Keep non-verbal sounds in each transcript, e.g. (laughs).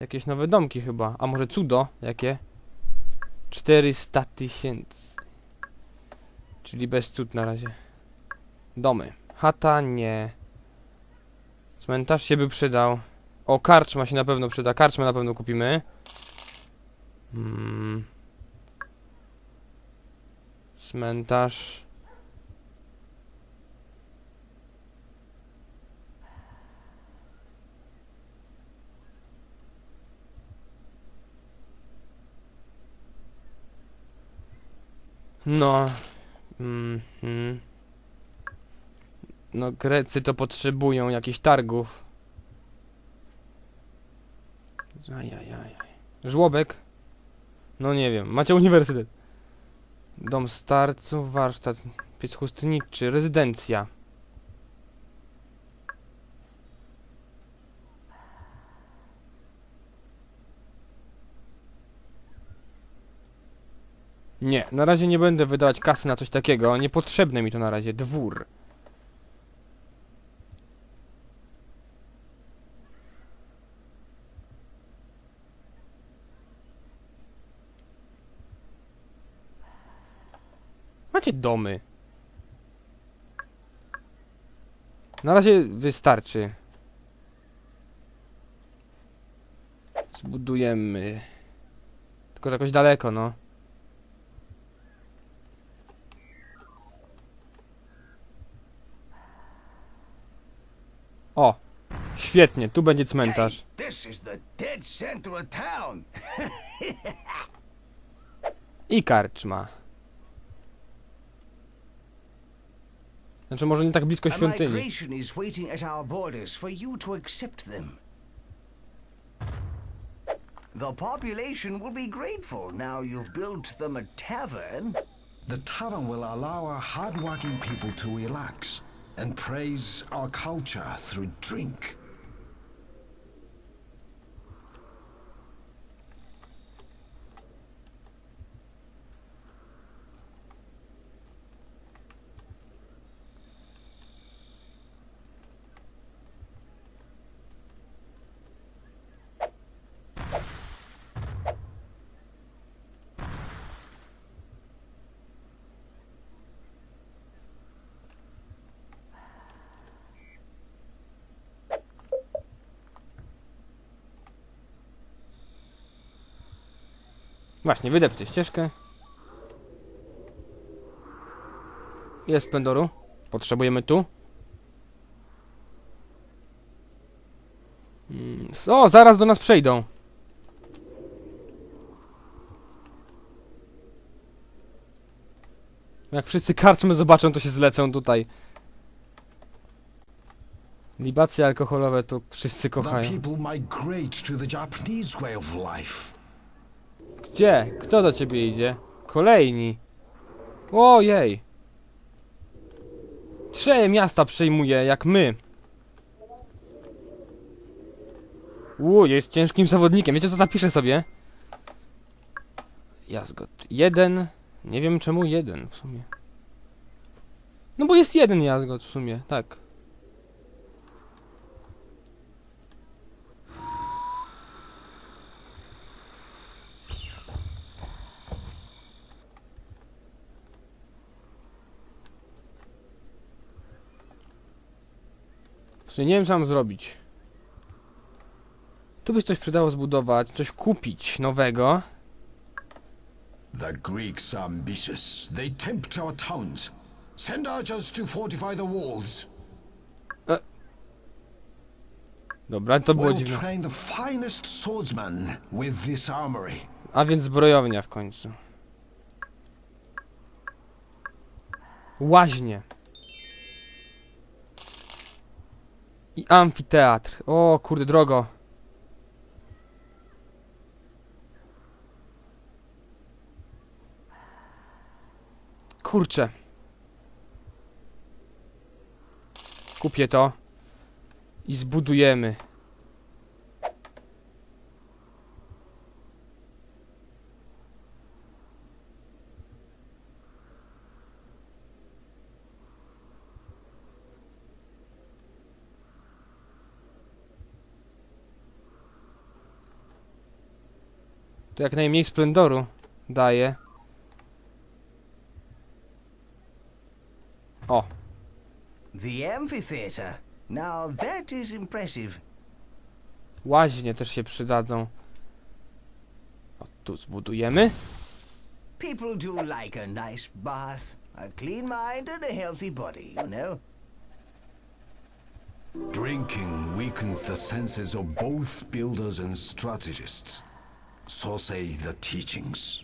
Jakieś nowe domki chyba. A może cudo? Jakie? 400 tysięcy. Czyli bez cud na razie. Domy. Chata nie. Cmentarz się by przydał. O, karczma się na pewno przyda. Karczmę na pewno kupimy. Hmm. Cmentarz. No. Mhm. No, Grecy to potrzebują jakichś targów. Ajajaj. Żłobek? No nie wiem. Macie uniwersytet. Dom starców, warsztat, piec chustniczy, rezydencja. Nie, na razie nie będę wydawać kasy na coś takiego. Niepotrzebne mi to na razie. Dwór. Macie domy. Na razie wystarczy. Zbudujemy. Tylko że jakoś daleko, no. O! Świetnie, tu będzie cmentarz. (laughs) I karczma. Znaczy może nie tak blisko świątyni. The population will be grateful now you've built them a tavern. The tavern will allow our hardworking people to relax and praise our culture through drink. Właśnie, wydepcie ścieżkę. Ile spendoru? Potrzebujemy tu. Mm, O, zaraz do nas przejdą. Jak wszyscy karczmy zobaczą, to się zlecą tutaj. Libacje alkoholowe to wszyscy kochają. people migrate to the Japanese way of life. Gdzie? Kto do ciebie idzie? Kolejni. Ojej. Trzej miasta przejmuje, jak my. Uu, jest ciężkim zawodnikiem. Wiecie co zapiszę sobie? Jazgot. Jeden. Nie wiem czemu jeden w sumie. No bo jest jeden jazgot w sumie, tak. Sumie nie wiem co mam zrobić. Tu by się coś przydało zbudować, coś kupić nowego. The Greeks are ambitious. They tempt our towns. Send archers to fortify the walls. Dobra, to było dziwne. train the finest swordsmen with this armory. A więc zbrojownia w końcu. Łaźnie. I amfiteatr. O kurde, drogo. Kurczę. Kupię to. I zbudujemy. To jak najmniej splendoru daje. O, The amphitheater. Now that is impressive. łaźnie też się przydadzą. O, tu zbudujemy. People do like a nice bath, a clean mind, and a healthy body, you know. Drinking weakens the senses of both builders and strategists. So say the teachings.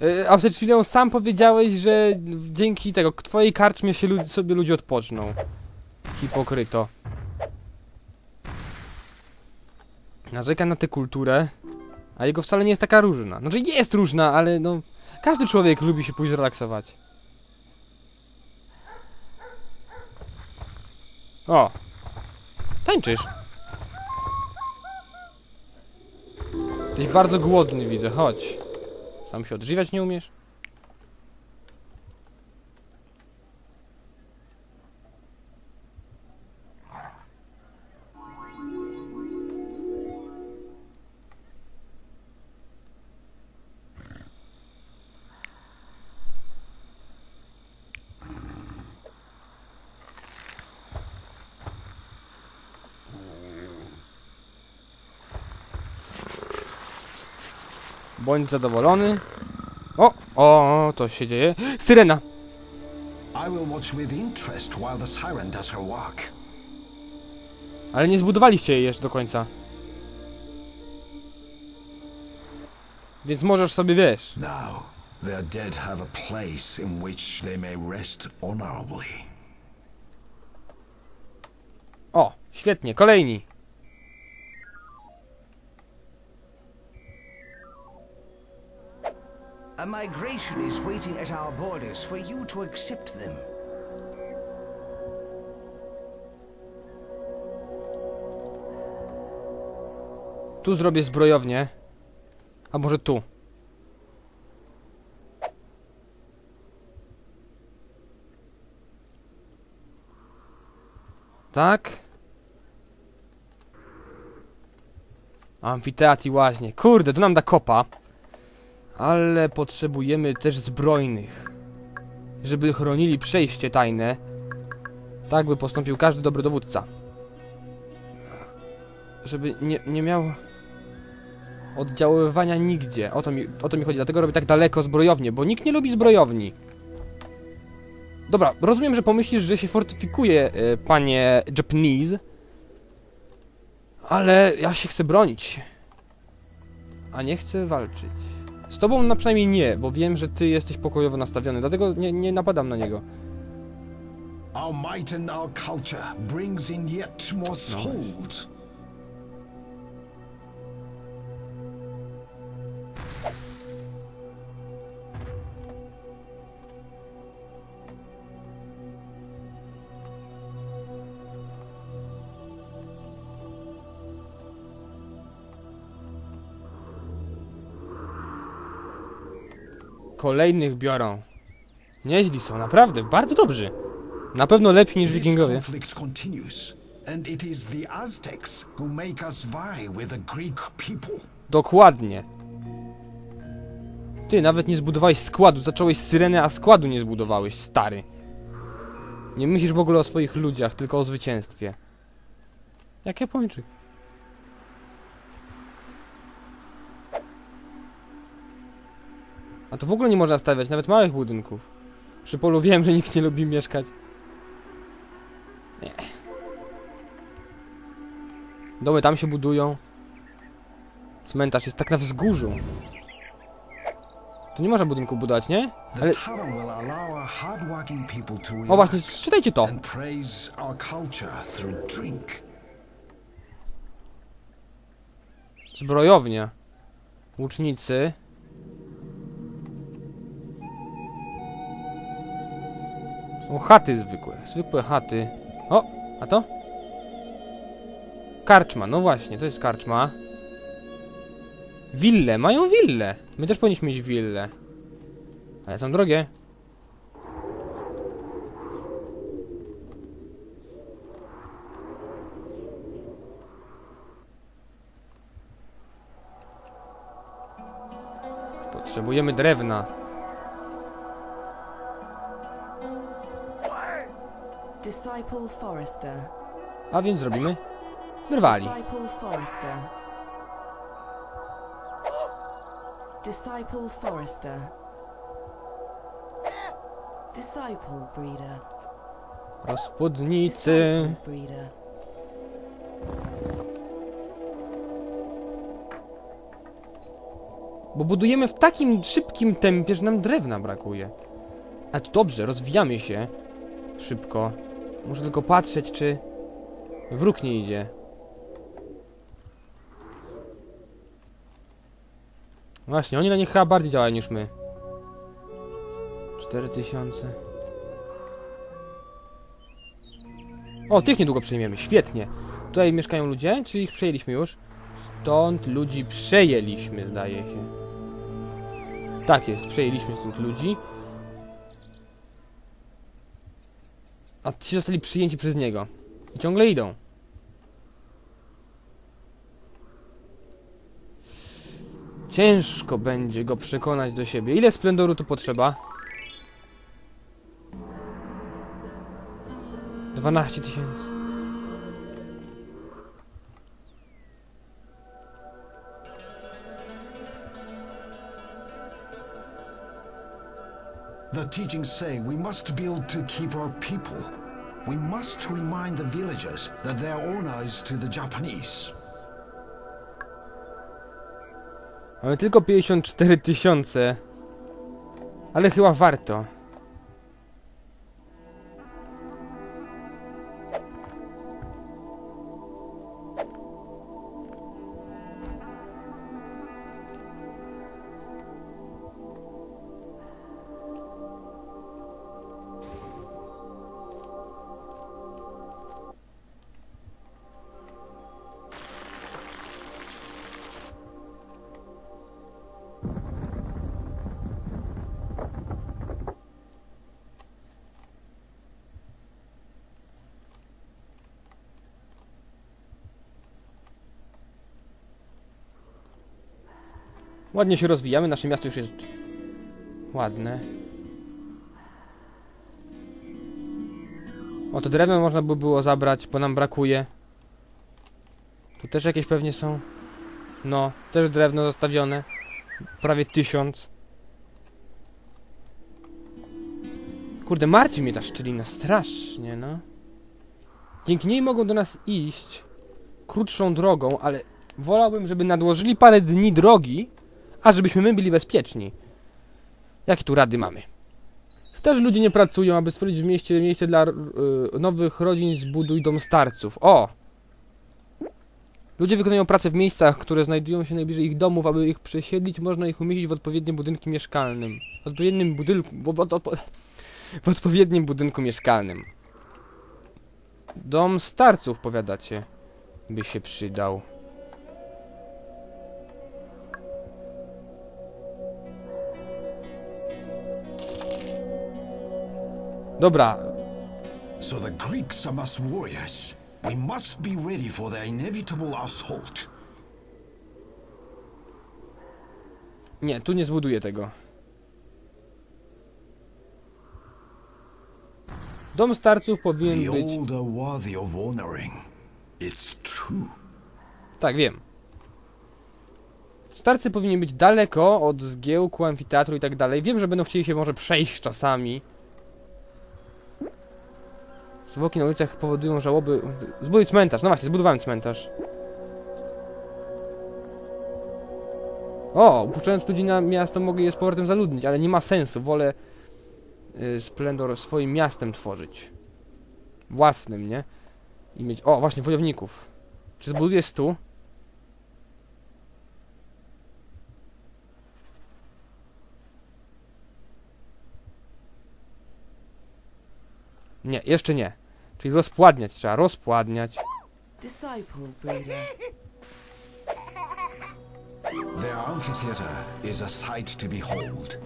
Yy, a przed chwilą sam powiedziałeś, że dzięki tego, twojej karczmie się sobie ludzie odpoczną. Hipokryto. Narzeka na tę kulturę, a jego wcale nie jest taka różna. Znaczy jest różna, ale no... Każdy człowiek lubi się pójść relaksować. O! Tańczysz. Jesteś bardzo głodny, widzę, chodź. Sam się odżywiać nie umiesz? Bądź zadowolony. O, o, to się dzieje. Syrena! Ale nie zbudowaliście jej jeszcze do końca. Więc możesz sobie, wiesz... Now, their dead have a place in which they may rest honorably. O, świetnie, kolejni. A migration is waiting at our borders for you to accept them. Tu zrobię zbrojownię. A może tu? Tak? Amfiteatr i łaźnie. Kurde, to nam da kopa. Ale potrzebujemy też zbrojnych. Żeby chronili przejście tajne. Tak by postąpił każdy dobry dowódca. Żeby nie, nie miał oddziaływania nigdzie. O to, mi, o to mi chodzi, dlatego robię tak daleko zbrojownię, bo nikt nie lubi zbrojowni. Dobra, rozumiem, że pomyślisz, że się fortyfikuje, y, panie Japanese. Ale ja się chcę bronić. A nie chcę walczyć. Z tobą na przynajmniej nie, bo wiem, że ty jesteś pokojowo nastawiony, dlatego nie, nie napadam na niego. Our might and our culture brings in yet more souls. Kolejnych biorą. Nieźli są, naprawdę, bardzo dobrzy. Na pewno lepsi niż wikingowie. Dokładnie. Ty nawet nie zbudowałeś składu, zacząłeś syrenę, a składu nie zbudowałeś, stary. Nie myślisz w ogóle o swoich ludziach, tylko o zwycięstwie. Jak Japończyk. A to w ogóle nie można stawiać, nawet małych budynków. Przy polu wiem, że nikt nie lubi mieszkać. Nie. Domy tam się budują. Cmentarz jest tak na wzgórzu. Tu nie można budynku budować, nie? Ale... to O właśnie, czytajcie to. Zbrojownia. Łucznicy. Są chaty zwykłe. Zwykłe chaty. O, a to? Karczma, no właśnie, to jest karczma. Wille, mają wille. My też powinniśmy mieć wille. Ale są drogie. Potrzebujemy drewna. Disciple Forester. A więc zrobimy drwali. Disciple Forester. Disciple Forester. Disciple Breeder. Rozpudnicy. Disciple Breeder. Bo budujemy w takim szybkim tempie, że nam drewna brakuje. A to dobrze, rozwijamy się szybko. Muszę tylko patrzeć, czy wróg nie idzie. Właśnie, oni na nich chyba bardziej działają niż my. 4000. O, tych niedługo przejmiemy, świetnie. Tutaj mieszkają ludzie, czy ich przejęliśmy już? Stąd ludzi przejęliśmy, zdaje się. Tak jest, przejęliśmy stąd ludzi. A ci zostali przyjęci przez niego. I ciągle idą. Ciężko będzie go przekonać do siebie. Ile splendoru tu potrzeba? 12 tysięcy. The teachings say we must build to keep our people. We must remind the villagers that to the Japanese. Mamy tylko 54 tysiące. Ale chyba warto. Ładnie się rozwijamy, nasze miasto już jest ładne. O, to drewno można by było zabrać, bo nam brakuje. Tu też jakieś pewnie są. No, też drewno zostawione. Prawie tysiąc. Kurde, martwi mnie ta szczelina strasznie, no. Dzięki niej mogą do nas iść krótszą drogą, ale wolałbym, żeby nadłożyli parę dni drogi, a żebyśmy my byli bezpieczni. Jakie tu rady mamy? Starzy ludzie nie pracują, aby stworzyć w mieście miejsce dla y, nowych rodzin, zbuduj dom starców. O! Ludzie wykonują pracę w miejscach, które znajdują się najbliżej ich domów, aby ich przesiedlić, można ich umieścić w odpowiednim budynku mieszkalnym. W odpowiednim budynku... W, w, odpo- w odpowiednim budynku mieszkalnym. Dom starców, powiadacie, by się przydał. Dobra, So the Greeks are mass warriors. We must be ready for their inevitable assault. nie, tu nie zbuduję tego. Dom starców powinien być... Tak, wiem. Starcy powinni być daleko od zgiełku, amfiteatru i tak dalej. Wiem, że będą chcieli się może przejść czasami. Zwłoki na ulicach powodują żałoby... Zbuduj cmentarz. No właśnie, zbudowałem cmentarz. O, upuszczając ludzi na miasto mogę je z powrotem zaludnić, ale nie ma sensu. Wolę y, Splendor swoim miastem tworzyć. Własnym, nie? I mieć... O, właśnie, wojowników. Czy zbuduję stu? Nie, jeszcze nie. Czyli rozpładniać trzeba, rozpładniać. Disciple Breeder. Their amphitheater is a sight to behold.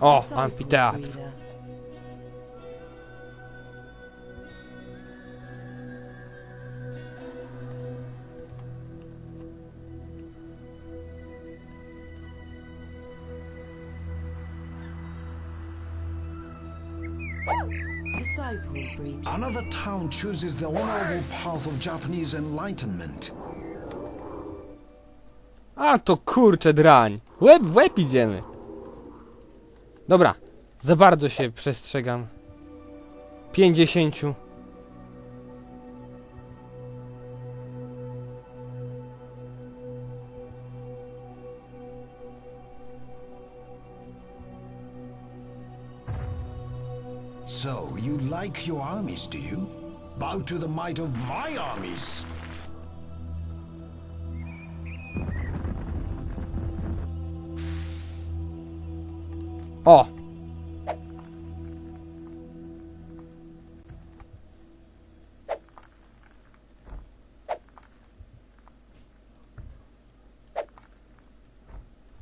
O, amfiteatr. Another town chooses the honorable path of Japanese enlightenment. A to kurcze drań. Łeb w łeb idziemy. Dobra, za bardzo się przestrzegam. 50. like your armies, do you? Bow to the might of my armies! O!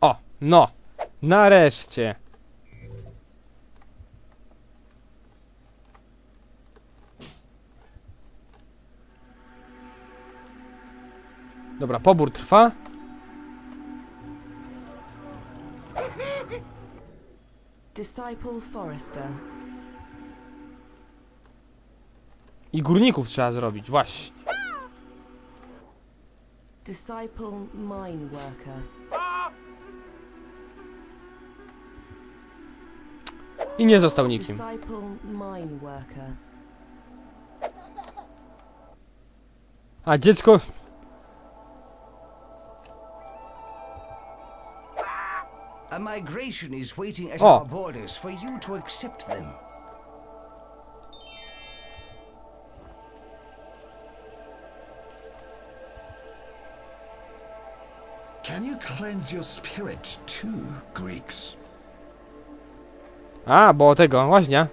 O, no! Nareszcie! Dobra, pobór trwa. Disciple Forester. I górników trzeba zrobić, właśnie. Disciple Mine Worker. I nie został nikim. Disciple Mine Worker. A dziecko... A migration is waiting at Oh. our borders for you to accept them. Can you cleanse your spirit too, Greeks? A, bo tego, łaźnia.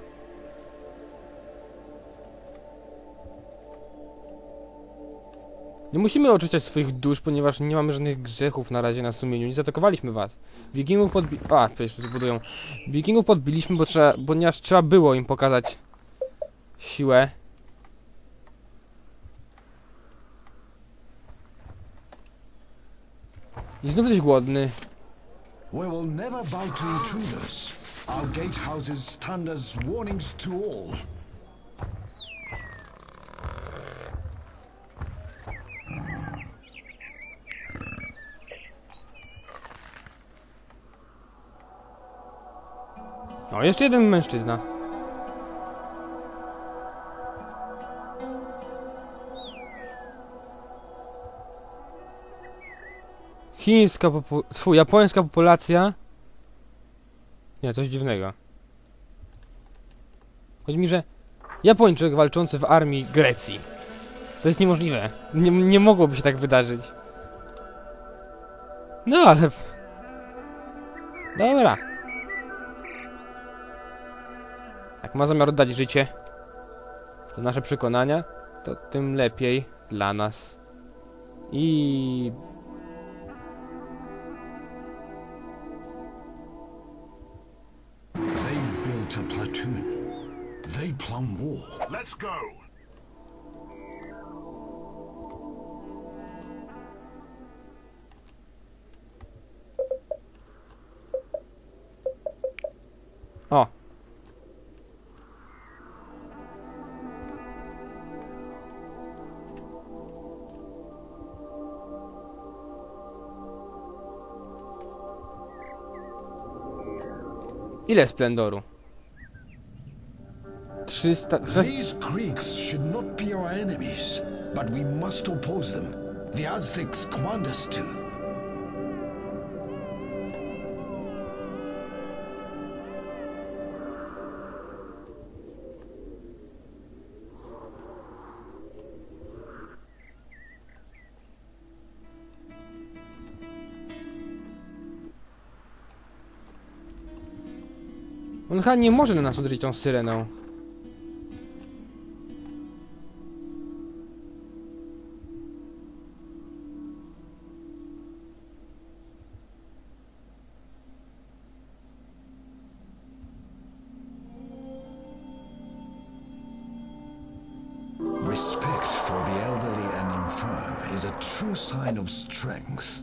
Nie musimy oczyszczać swoich dusz, ponieważ nie mamy żadnych grzechów na razie na sumieniu. Nie zaatakowaliśmy was. Wikingów podbi... A, przecież tu budują. Wikingów podbiliśmy, bo trzeba, ponieważ trzeba było im pokazać siłę. I znów jesteś głodny. We will never bow to intruders. Our gatehouses stand as warnings to all. O, jeszcze jeden mężczyzna. Chińska popu... Tfu, japońska populacja... Nie, coś dziwnego. Chodzi mi, że Japończyk walczący w armii Grecji. To jest niemożliwe. Nie, nie mogłoby się tak wydarzyć. No, ale... Dobra. Jak ma zamiar oddać życie za nasze przekonania, to tym lepiej dla nas. I They've built a platoon. They plumb war. Let's go. Ile splendoru? 300... 300 These Greeks should not be our enemies, but we must oppose them. The Aztecs command us to. On chyba nie może na nas uderzyć tą syreną. Respect for the elderly and infirm is a true sign of strength.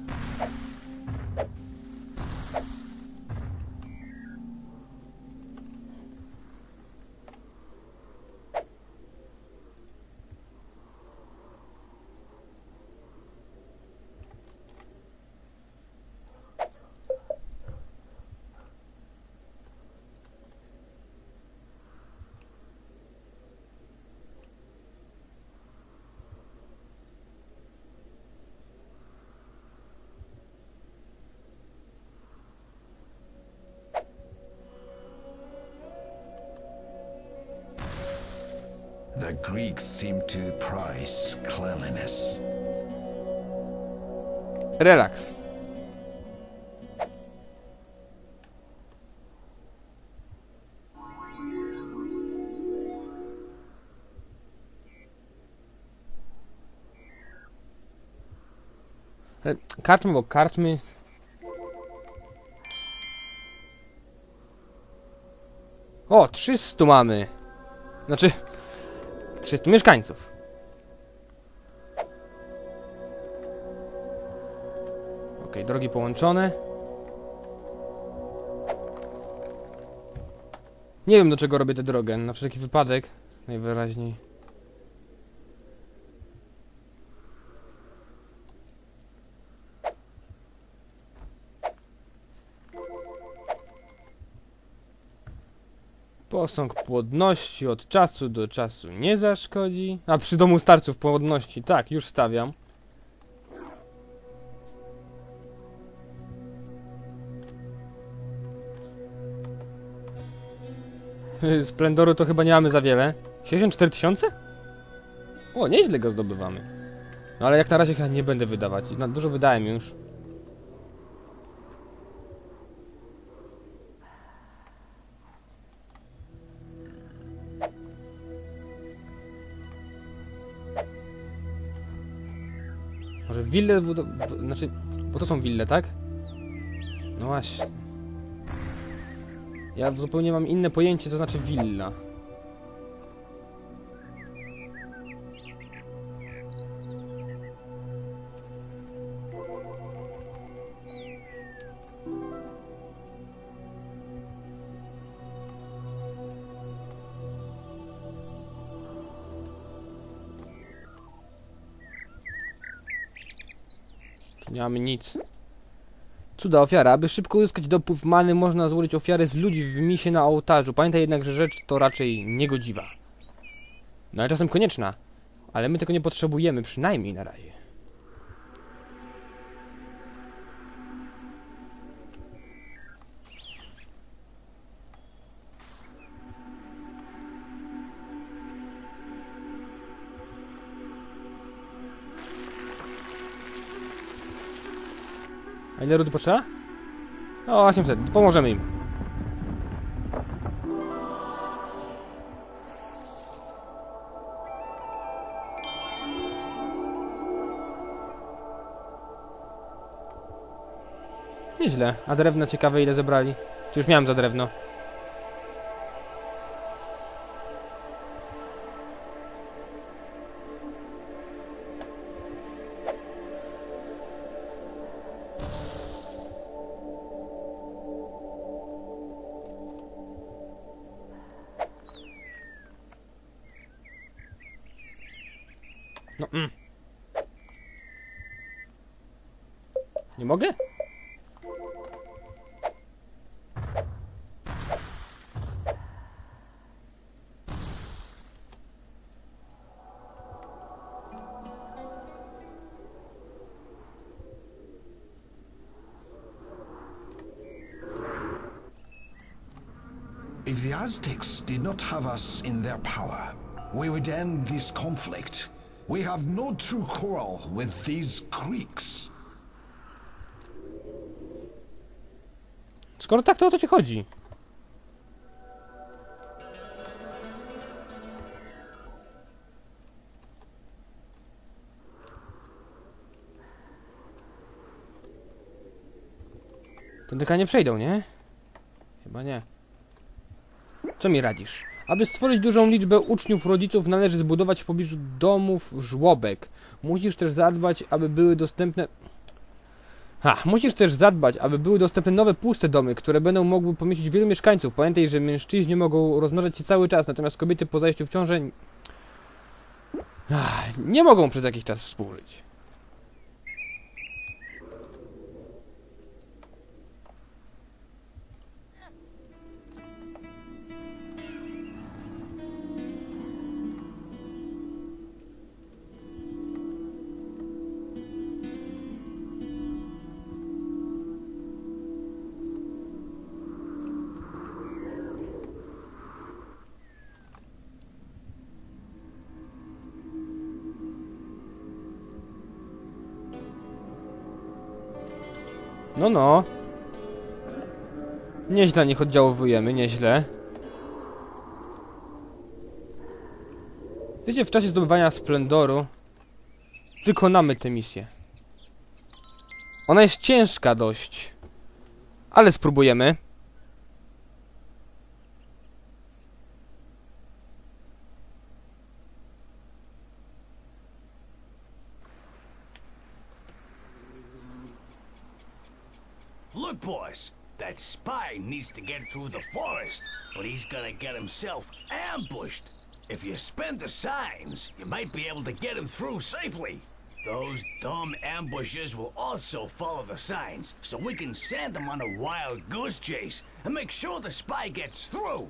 Greeks seem to prize cleanliness. E, Karczmy, bo karczmy. O, 300 mamy. Znaczy, 300 mieszkańców. Okej, drogi połączone. Nie wiem do czego robię tę drogę, na wszelki wypadek najwyraźniej. Posąg płodności od czasu do czasu nie zaszkodzi. A przy domu starców płodności, tak, już stawiam. (laughs) Splendoru to chyba nie mamy za wiele. 64 tysiące? O, nieźle go zdobywamy. No ale jak na razie chyba nie będę wydawać. Na dużo wydałem już. Wille, wbudo- w, znaczy, bo to są wille, tak? No właśnie. Ja zupełnie mam inne pojęcie, to znaczy willa. Nie mamy nic. Cuda ofiara. Aby szybko uzyskać dopływ many, można złożyć ofiarę z ludzi w misie na ołtarzu. Pamiętaj jednak, że rzecz to raczej niegodziwa. No ale czasem konieczna. Ale my tego nie potrzebujemy, przynajmniej na razie. Ile rudy potrzeba? O, 800. Pomożemy im. Nieźle. A drewno ciekawe ile zebrali. Czy już miałem za drewno? If the Aztecs did not have us in their power, we would end this conflict. We have no true quarrel with these Greeks. Skoro tak, to o co ci chodzi? Tędyka nie przejdą, nie? Chyba nie. Co mi radzisz? Aby stworzyć dużą liczbę uczniów rodziców należy zbudować w pobliżu domów żłobek. Musisz też zadbać, aby były dostępne... Ha, musisz też zadbać, aby były dostępne nowe puste domy, które będą mogły pomieścić wielu mieszkańców. Pamiętaj, że mężczyźni mogą rozmnażać się cały czas, natomiast kobiety po zajściu w ciążę Ach, nie mogą przez jakiś czas współżyć. No, no. Nieźle nich oddziałujemy, nieźle. Wiecie, w czasie zdobywania splendoru wykonamy tę misję. Ona jest ciężka dość, ale spróbujemy. To get through the forest, but he's gonna get himself ambushed. If you spend the signs, you might be able to get him through safely. Those dumb ambushes will also follow the signs, so we can send them on a wild goose chase and make sure the spy gets through.